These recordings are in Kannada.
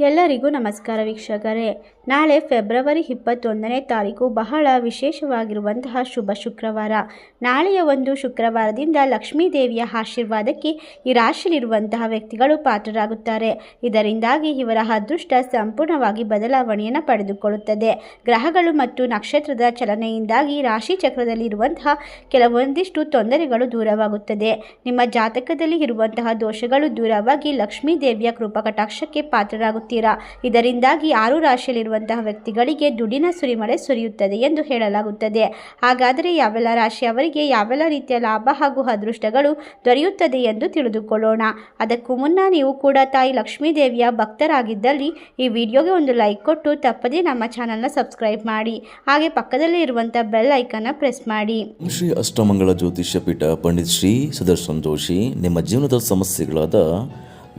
ಎಲ್ಲರಿಗೂ ನಮಸ್ಕಾರ ವೀಕ್ಷಕರೇ. ನಾಳೆ ಫೆಬ್ರವರಿ ಇಪ್ಪತ್ತೊಂದನೇ ತಾರೀಕು ಬಹಳ ವಿಶೇಷವಾಗಿರುವಂತಹ ಶುಭ ಶುಕ್ರವಾರ. ನಾಳೆಯ ಒಂದು ಶುಕ್ರವಾರದಿಂದ ಲಕ್ಷ್ಮೀ ದೇವಿಯ ಆಶೀರ್ವಾದಕ್ಕೆ ಈ ರಾಶಿಯಲ್ಲಿರುವಂತಹ ವ್ಯಕ್ತಿಗಳು ಪಾತ್ರರಾಗುತ್ತಾರೆ. ಇದರಿಂದಾಗಿ ಇವರ ಅದೃಷ್ಟ ಸಂಪೂರ್ಣವಾಗಿ ಬದಲಾವಣೆಯನ್ನು ಪಡೆದುಕೊಳ್ಳುತ್ತದೆ. ಗ್ರಹಗಳು ಮತ್ತು ನಕ್ಷತ್ರದ ಚಲನೆಯಿಂದಾಗಿ ರಾಶಿ ಚಕ್ರದಲ್ಲಿರುವಂತಹ ಕೆಲವೊಂದಿಷ್ಟು ತೊಂದರೆಗಳು ದೂರವಾಗುತ್ತದೆ. ನಿಮ್ಮ ಜಾತಕದಲ್ಲಿ ಇರುವಂತಹ ದೋಷಗಳು ದೂರವಾಗಿ ಲಕ್ಷ್ಮೀ ದೇವಿಯ ಕೃಪಕಟಾಕ್ಷಕ್ಕೆ ಪಾತ್ರರಾಗುತ್ತೀರಾ ಇದರಿಂದಾಗಿ ಆರು ರಾಶಿಯಲ್ಲಿರುವಂತಹ ವ್ಯಕ್ತಿಗಳಿಗೆ ದುಡಿನ ಸುರಿಮಳೆ ಸುರಿಯುತ್ತದೆ ಎಂದು ಹೇಳಲಾಗುತ್ತದೆ. ಹಾಗಾದರೆ ಯಾವೆಲ್ಲ ರಾಶಿಯವರಿಗೆ ಯಾವೆಲ್ಲ ರೀತಿಯ ಲಾಭ ಹಾಗೂ ಅದೃಷ್ಟಗಳು ದೊರೆಯುತ್ತದೆ ಎಂದು ತಿಳಿದುಕೊಳ್ಳೋಣ. ಅದಕ್ಕೂ ಮುನ್ನ ನೀವು ಕೂಡ ತಾಯಿ ಲಕ್ಷ್ಮೀ ದೇವಿಯ ಭಕ್ತರಾಗಿದ್ದಲ್ಲಿ ಈ ವಿಡಿಯೋಗೆ ಒಂದು ಲೈಕ್ ಕೊಟ್ಟು ತಪ್ಪದೇ ನಮ್ಮ ಚಾನಲ್ನ ಸಬ್ಸ್ಕ್ರೈಬ್ ಮಾಡಿ. ಹಾಗೆ ಪಕ್ಕದಲ್ಲಿ ಇರುವಂಥ ಬೆಲ್ ಐಕನ್ನ ಪ್ರೆಸ್ ಮಾಡಿ. ಶ್ರೀ ಅಷ್ಟಮಂಗಳ ಜ್ಯೋತಿಷ್ಯ ಪೀಠ ಪಂಡಿತ್ ಶ್ರೀ ಸುದರ್ಶನ್ ಜೋಶಿ ನಿಮ್ಮ ಜೀವನದ ಸಮಸ್ಯೆಗಳಾದ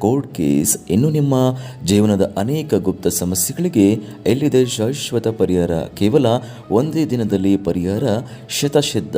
ಕೋರ್ಟ್ ಕೇಸ್ ಇನ್ನು ನಿಮ್ಮ ಜೀವನದ ಅನೇಕ ಗುಪ್ತ ಸಮಸ್ಯೆಗಳಿಗೆ ಎಲ್ಲಿದೆ ಶಾಶ್ವತ ಪರಿಹಾರ? ಕೇವಲ ಒಂದೇ ದಿನದಲ್ಲಿ ಪರಿಹಾರ? ಶತಸಿದ್ಧ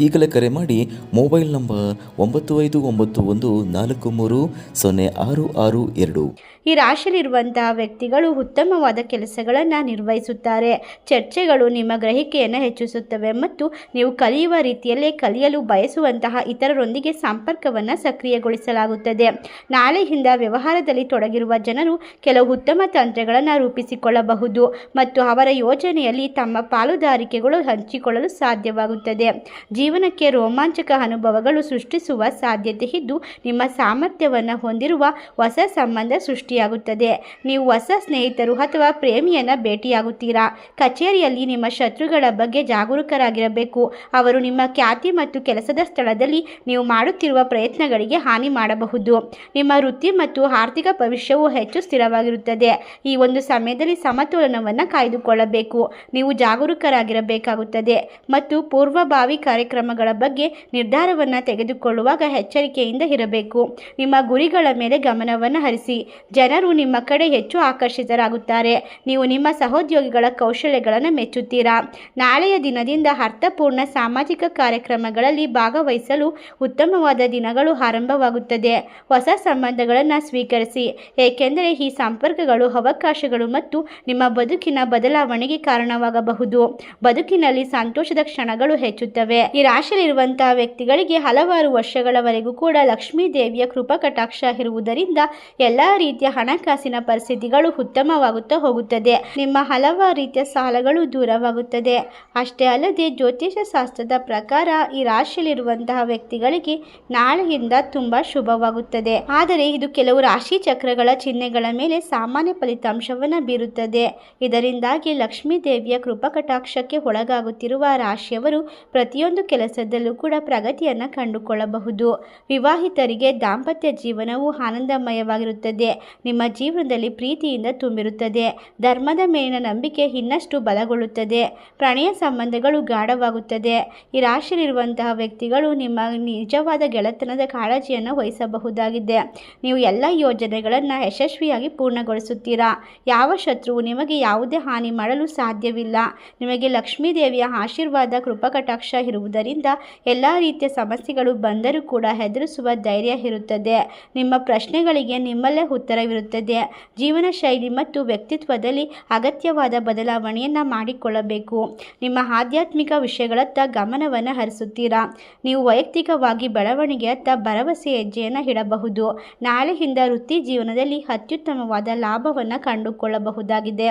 ಈಗಲೇ ಕರೆ ಮಾಡಿ ಮೊಬೈಲ್ ನಂಬರ್ ಒಂಬತ್ತು ಐದು ಒಂಬತ್ತು ಒಂದು ನಾಲ್ಕು ಮೂರು ಸೊನ್ನೆ ಆರು ಆರು ಎರಡು. ಈ ರಾಶಿಯಲ್ಲಿರುವಂತಹ ವ್ಯಕ್ತಿಗಳು ಉತ್ತಮವಾದ ಕೆಲಸಗಳನ್ನು ನಿರ್ವಹಿಸುತ್ತಾರೆ. ಚರ್ಚೆಗಳು ನಿಮ್ಮ ಗ್ರಹಿಕೆಯನ್ನು ಹೆಚ್ಚಿಸುತ್ತವೆ ಮತ್ತು ನೀವು ಕಲಿಯುವ ರೀತಿಯಲ್ಲೇ ಕಲಿಯಲು ಬಯಸುವಂತಹ ಇತರರೊಂದಿಗೆ ಸಂಪರ್ಕವನ್ನು ಸಕ್ರಿಯಗೊಳಿಸಲಾಗುತ್ತದೆ. ನಾಳೆಯಿಂದ ವ್ಯವಹಾರದಲ್ಲಿ ತೊಡಗಿರುವ ಜನರು ಕೆಲವು ಉತ್ತಮ ತಂತ್ರಗಳನ್ನು ರೂಪಿಸಿಕೊಳ್ಳಬಹುದು ಮತ್ತು ಅವರ ಯೋಜನೆಯಲ್ಲಿ ತಮ್ಮ ಪಾಲುದಾರಿಕೆಗಳು ಹಂಚಿಕೊಳ್ಳಲು ಸಾಧ್ಯವಾಗುತ್ತದೆ. ಜೀವನಕ್ಕೆ ರೋಮಾಂಚಕ ಅನುಭವಗಳು ಸೃಷ್ಟಿಸುವ ಸಾಧ್ಯತೆ ಇದ್ದು, ನಿಮ್ಮ ಸಾಮರ್ಥ್ಯವನ್ನು ಹೊಂದಿರುವ ಹೊಸ ಸಂಬಂಧ ಸೃಷ್ಟಿಯಾಗುತ್ತದೆ. ನೀವು ಹೊಸ ಸ್ನೇಹಿತರು ಅಥವಾ ಪ್ರೇಮಿಯನ್ನು ಭೇಟಿಯಾಗುತ್ತೀರಾ? ಕಚೇರಿಯಲ್ಲಿ ನಿಮ್ಮ ಶತ್ರುಗಳ ಬಗ್ಗೆ ಜಾಗರೂಕರಾಗಿರಬೇಕು. ಅವರು ನಿಮ್ಮ ಖ್ಯಾತಿ ಮತ್ತು ಕೆಲಸದ ಸ್ಥಳದಲ್ಲಿ ನೀವು ಮಾಡುತ್ತಿರುವ ಪ್ರಯತ್ನಗಳಿಗೆ ಹಾನಿ ಮಾಡಬಹುದು. ನಿಮ್ಮ ವೃತ್ತಿ ಮತ್ತು ಆರ್ಥಿಕ ಭವಿಷ್ಯವು ಹೆಚ್ಚು ಸ್ಥಿರವಾಗಿರುತ್ತದೆ. ಈ ಒಂದು ಸಮಯದಲ್ಲಿ ಸಮತೋಲನವನ್ನು ಕಾಯ್ದುಕೊಳ್ಳಬೇಕು. ನೀವು ಜಾಗರೂಕರಾಗಿರಬೇಕಾಗುತ್ತದೆ ಮತ್ತು ಪೂರ್ವಭಾವಿ ಕಾರ್ಯಕ್ರಮಗಳ ಬಗ್ಗೆ ನಿರ್ಧಾರವನ್ನು ತೆಗೆದುಕೊಳ್ಳುವಾಗ ಎಚ್ಚರಿಕೆಯಿಂದ ಇರಬೇಕು. ನಿಮ್ಮ ಗುರಿಗಳ ಮೇಲೆ ಗಮನವನ್ನು ಹರಿಸಿ. ಜನರು ನಿಮ್ಮ ಕಡೆ ಹೆಚ್ಚು ಆಕರ್ಷಿತರಾಗುತ್ತಾರೆ. ನೀವು ನಿಮ್ಮ ಸಹೋದ್ಯೋಗಿಗಳ ಕೌಶಲ್ಯಗಳನ್ನು ಮೆಚ್ಚುತ್ತೀರಾ? ನಾಳೆಯ ದಿನದಿಂದ ಅರ್ಥಪೂರ್ಣ ಸಾಮಾಜಿಕ ಕಾರ್ಯಕ್ರಮಗಳಲ್ಲಿ ಭಾಗವಹಿಸಲು ಉತ್ತಮವಾದ ದಿನಗಳು ಆರಂಭವಾಗುತ್ತದೆ. ಹೊಸ ಸಂಬಂಧಗಳನ್ನು ಸ್ವೀಕರಿಸಿ. ಏಕೆಂದರೆ ಈ ಸಂಪರ್ಕಗಳು ಅವಕಾಶಗಳು ಮತ್ತು ನಿಮ್ಮ ಬದುಕಿನ ಬದಲಾವಣೆಗೆ ಕಾರಣವಾಗಬಹುದು. ಬದುಕಿನಲ್ಲಿ ಸಂತೋಷದ ಕ್ಷಣಗಳು ಹೆಚ್ಚುತ್ತವೆ. ಈ ರಾಶಿಯಲ್ಲಿರುವಂತಹ ವ್ಯಕ್ತಿಗಳಿಗೆ ಹಲವಾರು ವರ್ಷಗಳವರೆಗೂ ಕೂಡ ಲಕ್ಷ್ಮೀ ದೇವಿಯ ಕೃಪಾ ಕಟಾಕ್ಷ ಇರುವುದರಿಂದ ಎಲ್ಲ ರೀತಿಯ ಹಣಕಾಸಿನ ಪರಿಸ್ಥಿತಿಗಳು ಉತ್ತಮವಾಗುತ್ತಾ ಹೋಗುತ್ತದೆ. ನಿಮ್ಮ ಹಲವಾರು ರೀತಿಯ ಸಾಲಗಳು ದೂರವಾಗುತ್ತದೆ. ಅಷ್ಟೇ ಅಲ್ಲದೆ ಜ್ಯೋತಿಷ ಶಾಸ್ತ್ರದ ಪ್ರಕಾರ ಈ ರಾಶಿಯಲ್ಲಿರುವಂತಹ ವ್ಯಕ್ತಿಗಳಿಗೆ ನಾಳೆಯಿಂದ ತುಂಬಾ ಶುಭವಾಗುತ್ತದೆ. ಆದರೆ ಇದು ಕೆಲವು ರಾಶಿ ಚಕ್ರಗಳ ಚಿಹ್ನೆಗಳ ಮೇಲೆ ಸಾಮಾನ್ಯ ಫಲಿತಾಂಶವನ್ನು ಬೀರುತ್ತದೆ. ಇದರಿಂದಾಗಿ ಲಕ್ಷ್ಮೀ ದೇವಿಯ ಕೃಪಕಟಾಕ್ಷಕ್ಕೆ ಒಳಗಾಗುತ್ತಿರುವ ರಾಶಿಯವರು ಪ್ರತಿಯೊಂದು ಕೆಲಸದಲ್ಲೂ ಕೂಡ ಪ್ರಗತಿಯನ್ನು ಕಂಡುಕೊಳ್ಳಬಹುದು. ವಿವಾಹಿತರಿಗೆ ದಾಂಪತ್ಯ ಜೀವನವು ಆನಂದಮಯವಾಗಿರುತ್ತದೆ. ನಿಮ್ಮ ಜೀವನದಲ್ಲಿ ಪ್ರೀತಿಯಿಂದ ತುಂಬಿರುತ್ತದೆ. ಧರ್ಮದ ಮೇಲಿನ ನಂಬಿಕೆ ಇನ್ನಷ್ಟು ಬಲಗೊಳ್ಳುತ್ತದೆ. ಪ್ರಣಯ ಸಂಬಂಧಗಳು ಗಾಢವಾಗುತ್ತದೆ. ಈ ರಾಶಿಯಲ್ಲಿರುವಂತಹ ವ್ಯಕ್ತಿಗಳು ನಿಮ್ಮ ನಿಜವಾದ ಗೆಳೆತನದ ಕಾಳಜಿಯನ್ನು ವಹಿಸಬಹುದಾಗಿದೆ. ನೀವು ಎಲ್ಲ ಯೋಜನೆಗಳನ್ನು ಯಶಸ್ವಿಯಾಗಿ ಪೂರ್ಣಗೊಳಿಸುತ್ತೀರಾ? ಯಾವ ಶತ್ರುವು ನಿಮಗೆ ಯಾವುದೇ ಹಾನಿ ಮಾಡಲು ಸಾಧ್ಯವಿಲ್ಲ. ನಿಮಗೆ ಲಕ್ಷ್ಮೀ ದೇವಿಯ ಆಶೀರ್ವಾದ ಕೃಪಕಟಾಕ್ಷ ಇರುವುದರಿಂದ ಎಲ್ಲ ರೀತಿಯ ಸಮಸ್ಯೆಗಳು ಬಂದರೂ ಕೂಡ ಹೆದರಿಸುವ ಧೈರ್ಯ ಇರುತ್ತದೆ. ನಿಮ್ಮ ಪ್ರಶ್ನೆಗಳಿಗೆ ನಿಮ್ಮಲ್ಲೇ ಉತ್ತರವಿರುತ್ತದೆ. ಜೀವನ ಶೈಲಿ ಮತ್ತು ವ್ಯಕ್ತಿತ್ವದಲ್ಲಿ ಅಗತ್ಯವಾದ ಬದಲಾವಣೆಯನ್ನು ಮಾಡಿಕೊಳ್ಳಬೇಕು. ನಿಮ್ಮ ಆಧ್ಯಾತ್ಮಿಕ ವಿಷಯಗಳತ್ತ ಗಮನವನ್ನು ಹರಿಸುತ್ತೀರಾ? ನೀವು ವೈಯಕ್ತಿಕವಾಗಿ ಬೆಳವಣಿಗೆಯತ್ತ ಭರವಸೆ, ಹೆಜ್ಜೆಯನ್ನು ಇಡಬಹುದು. ನಾಳೆಯಿಂದ ವೃತ್ತಿ ಜೀವನದಲ್ಲಿ ಅತ್ಯುತ್ತಮವಾದ ಲಾಭವನ್ನು ಕಂಡುಕೊಳ್ಳಬಹುದಾಗಿದೆ.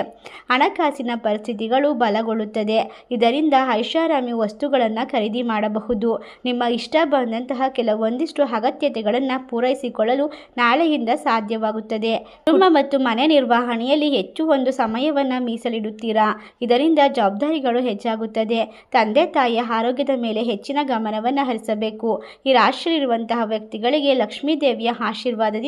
ಹಣಕಾಸಿನ ಪರಿಸ್ಥಿತಿಗಳು ಬಲಗೊಳ್ಳುತ್ತದೆ. ಇದರಿಂದ ಐಷಾರಾಮಿ ವಸ್ತುಗಳನ್ನು ಖರೀದಿ ಮಾಡಬಹುದು. ನಿಮ್ಮ ಇಷ್ಟ ಬಂದಂತಹ ಕೆಲವೊಂದಿಷ್ಟು ಅಗತ್ಯತೆಗಳನ್ನು ಪೂರೈಸಿಕೊಳ್ಳಲು ನಾಳೆಯಿಂದ ಸಾಧ್ಯವಾಗುತ್ತದೆ. ಕುಟುಂಬ ಮತ್ತು ಮನೆ ನಿರ್ವಹಣೆಯಲ್ಲಿ ಹೆಚ್ಚು ಒಂದು ಸಮಯವನ್ನು ಮೀಸಲಿಡುತ್ತೀರಾ? ಇದರಿಂದ ಜವಾಬ್ದಾರಿಗಳು ಹೆಚ್ಚಾಗುತ್ತದೆ. ತಂದೆ ತಾಯಿಯ ಆರೋಗ್ಯದ ಮೇಲೆ ಹೆಚ್ಚಿನ ಗಮನವನ್ನು ಹರಿಸಬೇಕು. ಈ ರಾಶಿಯಲ್ಲಿರುವಂತಹ ವ್ಯಕ್ತಿಗಳಿಗೆ ಲಕ್ಷ್ಮೀ ದೇವಿಯ ಆಶೀರ್ವಾದದಿಂದ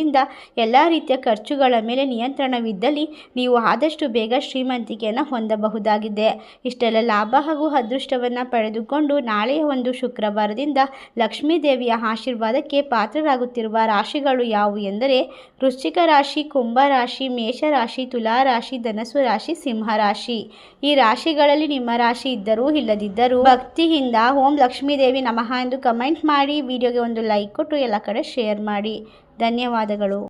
ಎಲ್ಲ ರೀತಿಯ ಖರ್ಚುಗಳ ಮೇಲೆ ನಿಯಂತ್ರಣವಿದ್ದಲ್ಲಿ ನೀವು ಆದಷ್ಟು ಬೇಗ ಶ್ರೀಮಂತಿಕೆಯನ್ನು ಹೊಂದಬಹುದಾಗಿದೆ. ಇಷ್ಟೆಲ್ಲ ಲಾಭ ಹಾಗೂ ಅದೃಷ್ಟವನ್ನು ಪಡೆದುಕೊಂಡು ನಾಳೆಯ ಒಂದು ಶುಕ್ರವಾರದಿಂದ ಲಕ್ಷ್ಮೀ ದೇವಿಯ ಆಶೀರ್ವಾದಕ್ಕೆ ಪಾತ್ರರಾಗುತ್ತಿರುವ ರಾಶಿಗಳು ಯಾವುವು ಎಂದರೆ ವೃಶ್ಚಿಕ ರಾಶಿ ಕುಂಭರಾಶಿ ಕುಂಭ ರಾಶಿ, ಮೇಷ ರಾಶಿ, ತುಲಾ ರಾಶಿ ಧನಸು ರಾಶಿ, ಸಿಂಹ ರಾಶಿ. ಈ ರಾಶಿಗಳಲ್ಲಿ ನಿಮ್ಮ ರಾಶಿ ಇದ್ದರೂ ಇಲ್ಲದಿದ್ದರೂ ಭಕ್ತಿಯಿಂದ ಓಂ ಲಕ್ಷ್ಮೀ ದೇವಿ ನಮಃ ಎಂದು ಕಮೆಂಟ್ ಮಾಡಿ, ವಿಡಿಯೋಗೆ ಒಂದು ಲೈಕ್ ಕೊಟ್ಟು ಎಲ್ಲ ಕಡೆ ಶೇರ್ ಮಾಡಿ. ಧನ್ಯವಾದಗಳು.